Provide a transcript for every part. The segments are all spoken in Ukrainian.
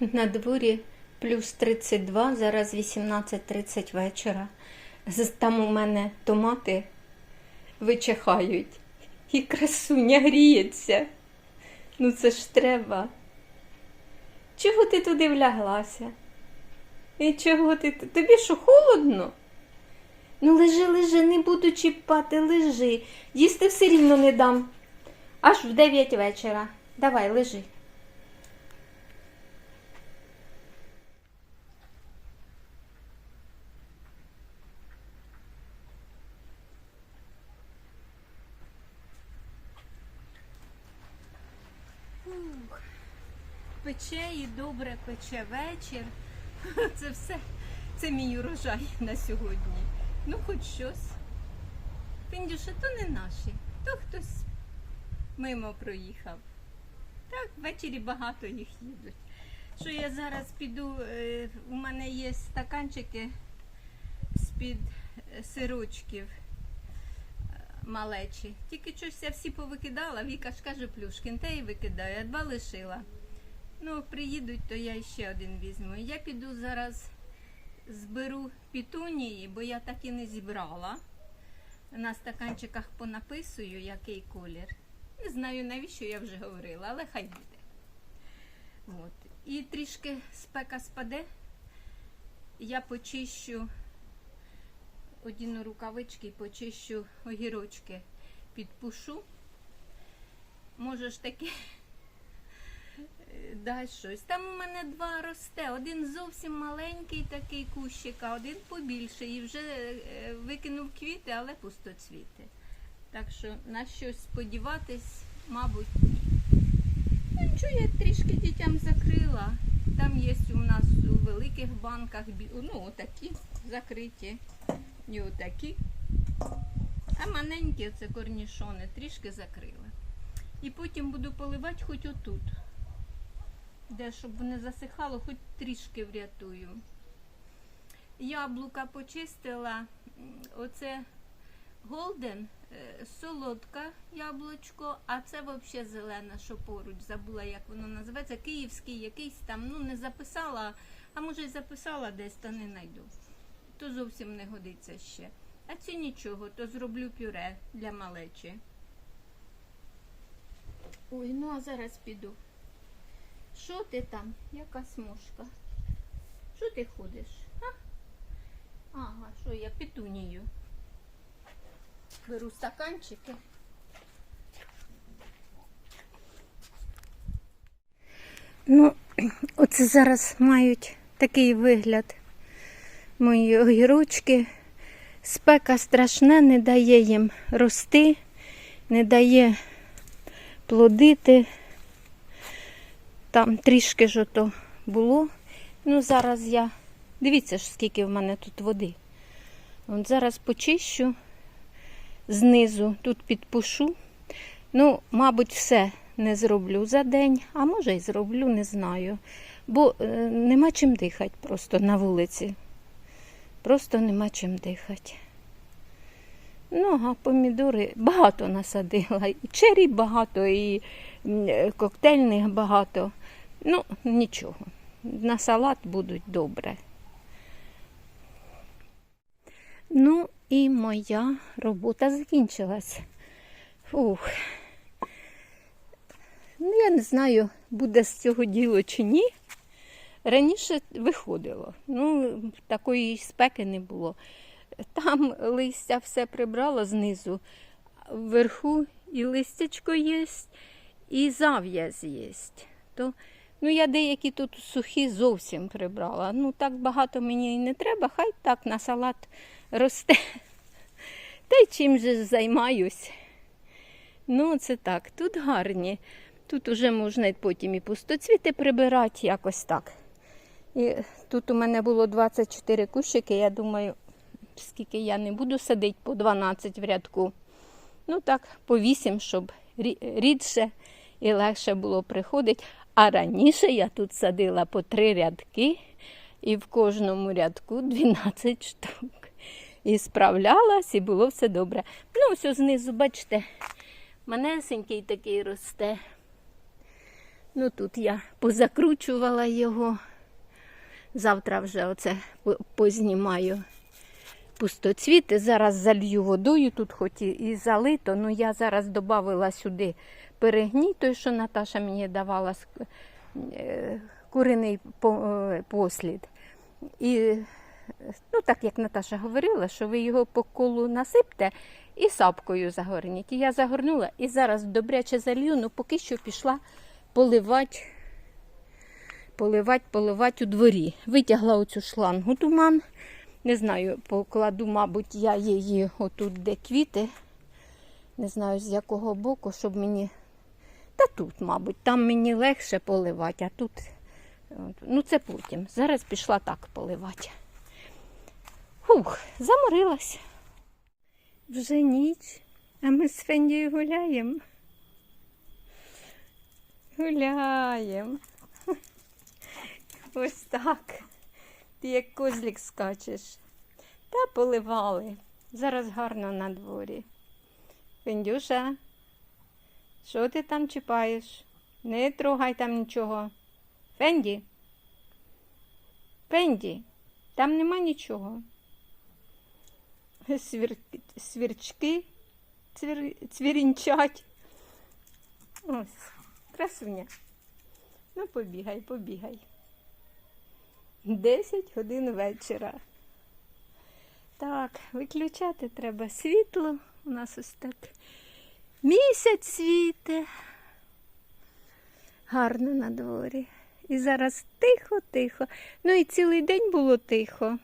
На дворі плюс 32, зараз 18.30 вечора. Там у мене томати вичихають. І красуня гріється. Ну це ж треба. Чого ти туди вляглася? І чого ти? Тобі що холодно? Ну лежи, лежи, не буду чіпати, лежи. Їсти все рівно не дам. Аж в 9 вечора. Давай, лежи. Фух. Пече і добре пече вечір. Це все. Це мій урожай на сьогодні. Ну, хоч щось. Піндюша, то не наші, то хтось мимо проїхав. Так, ввечері багато їх їдуть. Що я зараз піду, е, у мене є стаканчики з-під е, сирочків е, малечі. Тільки щось я всі повикидала, Віка ж каже Плюшкін, та й викидаю, а два лишила. Ну, приїдуть, то я ще один візьму. Я піду зараз зберу пітунії, бо я так і не зібрала. На стаканчиках понаписую, який колір. Не знаю, навіщо я вже говорила, але хай буде. От. І трішки спека спаде. Я почищу, одіну рукавички почищу огірочки, підпушу. Може ж таки дай щось. Там у мене два росте. Один зовсім маленький такий кущик, а один побільший. І вже е, викинув квіти, але пустоцвіти. Так що на щось сподіватись, мабуть. Ну, нічого, я трішки дітям закрила. Там є у нас у великих банках, ну, отакі закриті, і отакі. А маленькі це корнішони, трішки закрила. І потім буду поливати хоч отут. Де, щоб не засихало, хоч трішки врятую. Яблука почистила. Оце голден, е, солодка яблучко, а це взагалі зелена, що поруч. Забула, як воно називається. Київський якийсь там, ну не записала, а може й записала десь, та не знайду. То зовсім не годиться ще. А ці нічого, то зроблю пюре для малечі. Ой, ну а зараз піду. Що ти там? Яка смужка? Що ти ходиш? А? Ага, що я петунію. Беру стаканчики. Ну, оце зараз мають такий вигляд мої огірочки. Спека страшна, не дає їм рости, не дає плодити. Там трішки ж ото було. Ну, зараз я. Дивіться ж, скільки в мене тут води. От зараз почищу знизу, тут підпушу. Ну, мабуть, все не зроблю за день, а може й зроблю, не знаю. Бо е, нема чим дихати просто на вулиці. Просто нема чим дихати. Ну, а помідори багато насадила. І чері багато, і коктейльних багато. Ну, нічого. На салат будуть добре. Ну і моя робота закінчилась. Фух. Ну, я не знаю, буде з цього діло чи ні. Раніше виходило. Ну, такої спеки не було. Там листя все прибрала знизу, вверху і листячко є, і зав'яз є. То, ну, я деякі тут сухі зовсім прибрала. Ну, так багато мені і не треба, хай так на салат росте. Та й чим же займаюсь. Ну, це так, тут гарні. Тут вже можна потім і пустоцвіти прибирати, якось так. І тут у мене було 24 кущики, я думаю, скільки я не буду садити, по 12 в рядку. Ну так, по 8, щоб рідше і легше було приходити. А раніше я тут садила по 3 рядки, і в кожному рядку 12 штук. І справлялась, і було все добре. Ну, ось знизу, бачите, манесенький такий росте. Ну тут я позакручувала його. Завтра вже оце познімаю пустоцвіти. Зараз залью водою, тут хоч і- залито, але я зараз додала сюди перегній, той, що Наташа мені давала е, куриний е, послід. І ну, так як Наташа говорила, що ви його по колу насипте і сапкою загорніть. І я загорнула і зараз добряче залью, ну поки що пішла поливати, поливати, поливати у дворі. Витягла оцю шлангу туман. Не знаю, покладу, мабуть, я її отут, де квіти. Не знаю з якого боку, щоб мені. Та тут, мабуть, там мені легше поливати, а тут. Ну, це потім. Зараз пішла так поливати. Фух, заморилась. Вже ніч, а ми з Фендією гуляємо. Гуляємо. Ось так. Ти як козлик скачеш. Та поливали. Зараз гарно на дворі. Фендюша, що ти там чіпаєш? Не трогай там нічого. Фенді. Фенді, там нема нічого. Свір... Свірчки цвір... цвірінчать. Ось, красуня. Ну, побігай, побігай. 10 годин вечора. Так, виключати треба світло. У нас ось так місяць світе. Гарно на дворі. І зараз тихо-тихо. Ну і цілий день було тихо.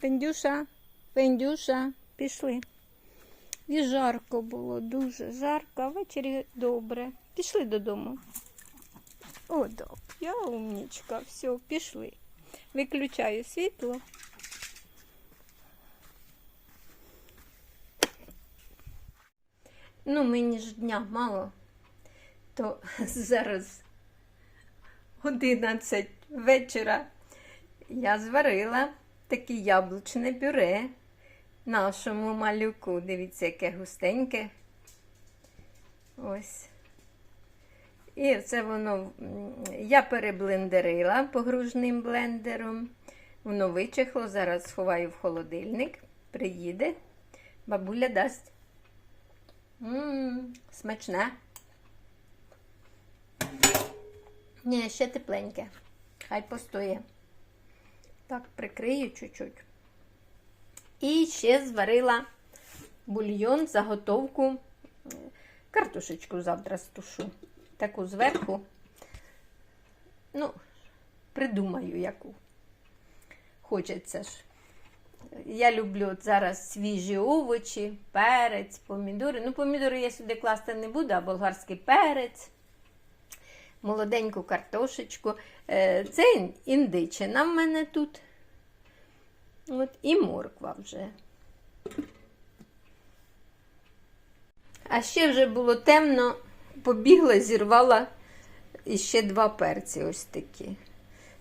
Пендюша, Пендюша, пішли. І жарко було, дуже жарко, а ввечері добре. Пішли додому. О, да, я умнічка, все, пішли. Виключаю світло. Ну, мені ж дня мало, то зараз 11 вечора я зварила таке яблучне пюре нашому малюку. Дивіться, яке густеньке. Ось. І це воно я переблендерила погружним блендером. Воно вичехло, зараз сховаю в холодильник. Приїде, бабуля дасть. Мм, смачне. Ні, ще тепленьке. Хай постоє. Так, прикрию чуть-чуть. І ще зварила бульйон, заготовку. Картошечку завтра стушу. Таку зверху. Ну, придумаю яку. Хочеться ж. Я люблю от зараз свіжі овочі, перець, помідори. Ну, помідори я сюди класти не буду, а болгарський перець, молоденьку картошечку. Е, Це індичина в мене тут. От, і морква вже. А ще вже було темно, побігла, зірвала іще два перці ось такі.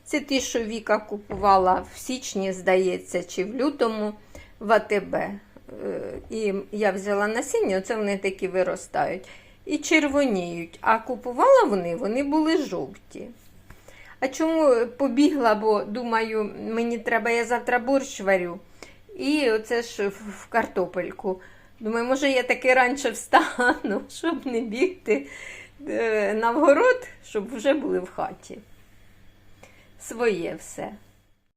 Це ті, що Віка купувала в січні, здається, чи в лютому в АТБ. Е, І я взяла насіння, оце вони такі виростають. І червоніють. А купувала вони, вони були жовті. А чому побігла, бо думаю, мені треба, я завтра борщ варю. І оце ж в картопельку. Думаю, може, я таки раніше встану, щоб не бігти е, на вгород, щоб вже були в хаті. Своє все.